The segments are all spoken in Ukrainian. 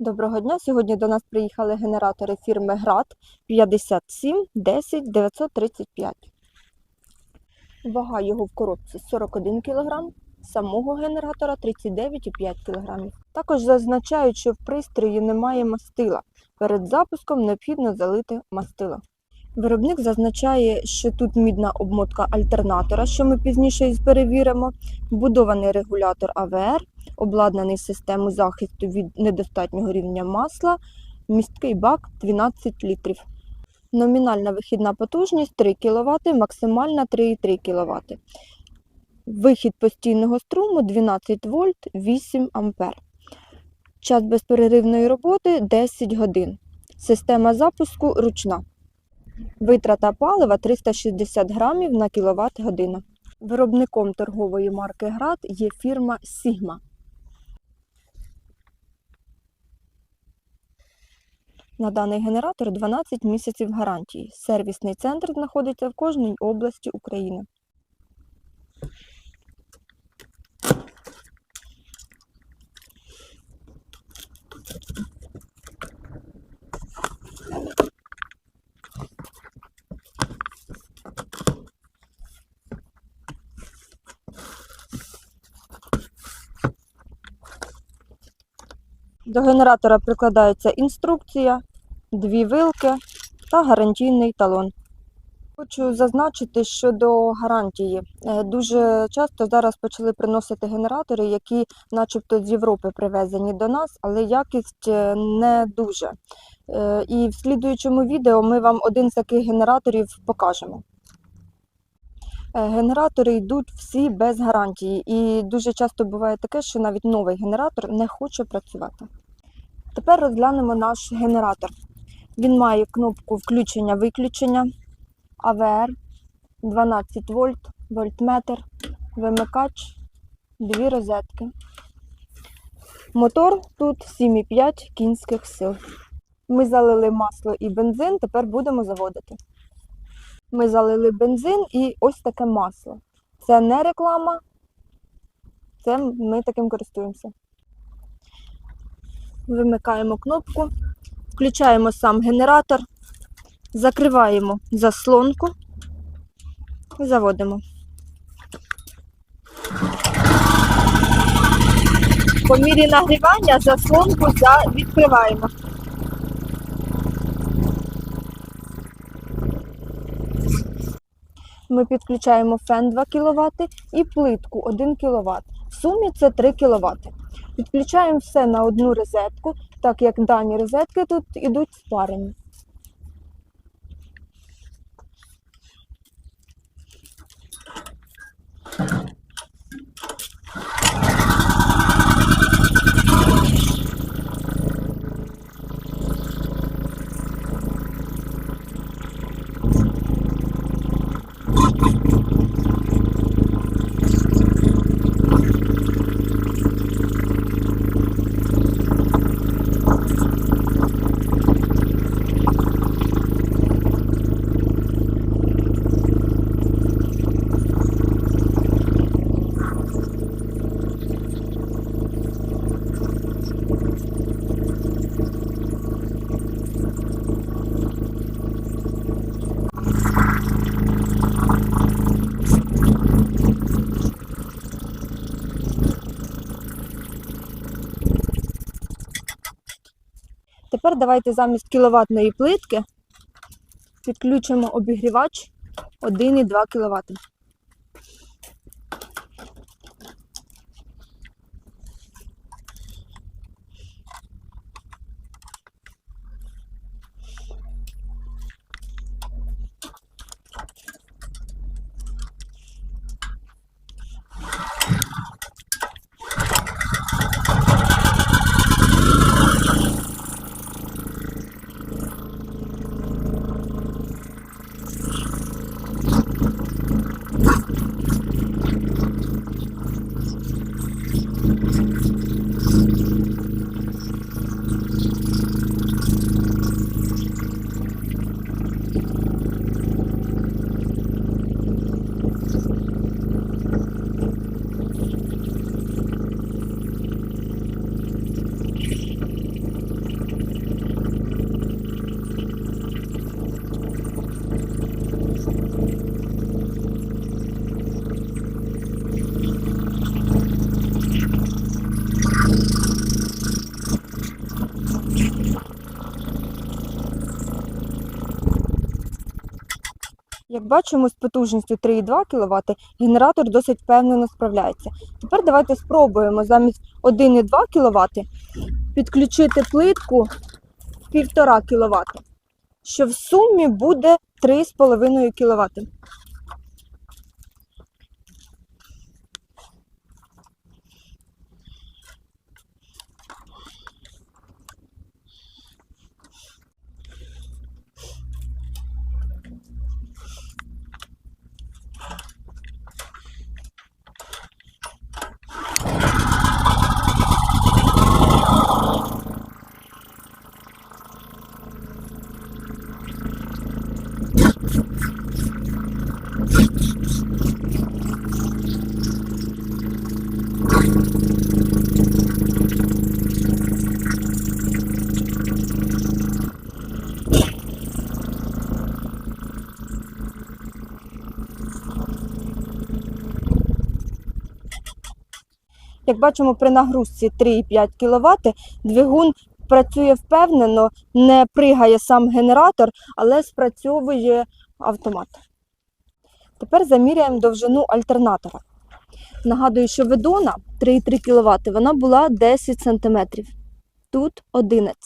Доброго дня. Сьогодні до нас приїхали генератори фірми ГРАД 57 10 935. Вага його в коробці 41 кг, самого генератора 39,5 кг. Також зазначають, що в пристрої немає мастила. Перед запуском необхідно залити мастило. Виробник зазначає, що тут мідна обмотка альтернатора, що ми пізніше перевіримо, вбудований регулятор АВР, обладнаний системою захисту від недостатнього рівня масла, місткий бак 12 літрів. Номінальна вихідна потужність 3 кВт, максимальна 3,3 кВт. Вихід постійного струму 12 вольт 8 А. Час безперервної роботи 10 годин. Система запуску ручна. Витрата палива 360 грамів на кВт годину. Виробником торгової марки ГРАД є фірма Sigma. На даний генератор 12 місяців гарантії. Сервісний центр знаходиться в кожній області України. До генератора прикладається інструкція, дві вилки та гарантійний талон. Хочу зазначити щодо гарантії. Е, Дуже часто зараз почали приносити генератори, які начебто з Європи привезені до нас, але якість е, не дуже. Е, І в слідуючому відео ми вам один з таких генераторів покажемо. Генератори йдуть всі без гарантії, і дуже часто буває таке, що навіть новий генератор не хоче працювати. Тепер розглянемо наш генератор. Він має кнопку включення-виключення, АВР, 12 вольт, вольтметр, вимикач, дві розетки. Мотор тут 7,5 кінських сил. Ми залили масло і бензин, тепер будемо заводити. Ми залили бензин і ось таке масло. Це не реклама, це ми таким користуємося. Вимикаємо кнопку, включаємо сам генератор, закриваємо заслонку і заводимо. По мірі нагрівання заслонку відкриваємо. Ми підключаємо фен 2 кВт і плитку 1 кВт. В сумі це 3 кВт. Підключаємо все на одну розетку, так як дані розетки тут ідуть спарені. Тепер давайте замість кіловатної плитки підключимо обігрівач 1,2 кВт. Бачимо, з потужністю 3,2 кВт генератор досить впевнено справляється. Тепер давайте спробуємо замість 1,2 кВт підключити плитку 1,5 кВт, що в сумі буде 3,5 кВт. Як бачимо, при нагрузці 3,5 кВт двигун працює впевнено, не пригає сам генератор, але спрацьовує автомат. Тепер заміряємо довжину альтернатора. Нагадую, що ведона 3,3 кВт, вона була 10 см. Тут 11.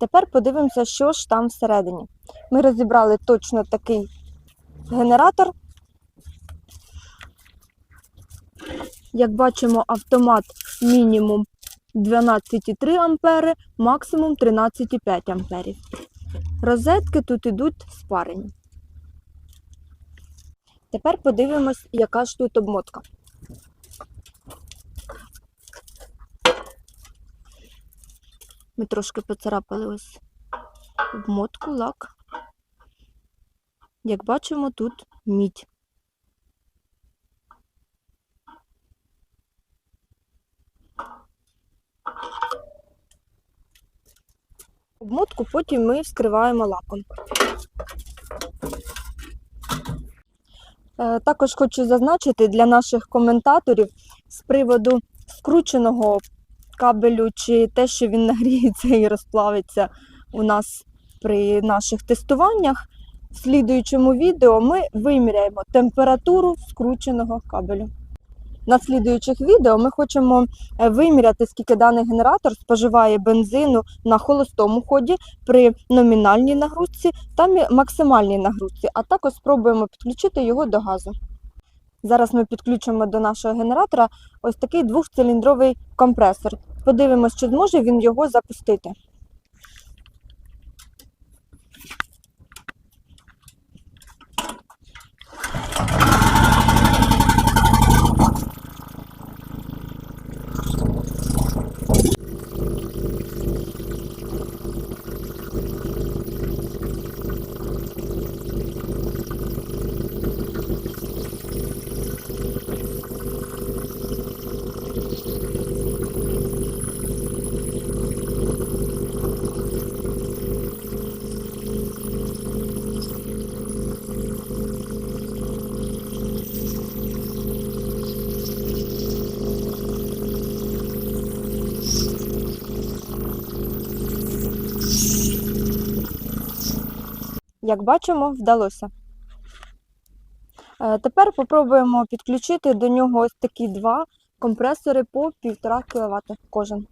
Тепер подивимося, що ж там всередині. Ми розібрали точно такий генератор. Як бачимо, автомат мінімум 12,3 ампери, максимум 13,5 амперів. Розетки тут ідуть спарені. Тепер подивимось, яка ж тут обмотка. Ми трошки поцарапали ось обмотку, лак. Як бачимо, тут мідь. Обмотку потім ми вскриваємо лаком. Е, Також хочу зазначити для наших коментаторів з приводу скрученого кабелю чи те, що він нагріється і розплавиться у нас при наших тестуваннях. В слідуючому відео ми виміряємо температуру скрученого кабелю. На слідуючих відео ми хочемо е, виміряти, скільки даний генератор споживає бензину на холостому ході при номінальній нагрузці та максимальній нагрузці, а також спробуємо підключити його до газу. Зараз ми підключимо до нашого генератора ось такий двохциліндровий компресор. Подивимось, чи зможе він його запустити. Як бачимо, вдалося. Е, Тепер попробуємо підключити до нього ось такі два компресори по 1,5 кВт кожен.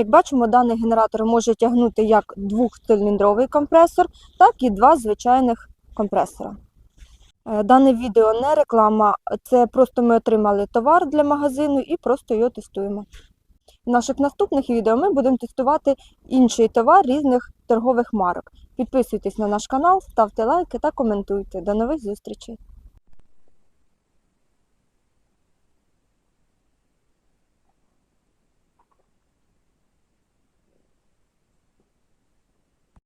Як бачимо, даний генератор може тягнути як двохциліндровий компресор, так і два звичайних компресора. Е, Дане відео не реклама, це просто ми отримали товар для магазину і просто його тестуємо. В наших наступних відео ми будемо тестувати інший товар різних торгових марок. Підписуйтесь на наш канал, ставте лайки та коментуйте. До нових зустрічей!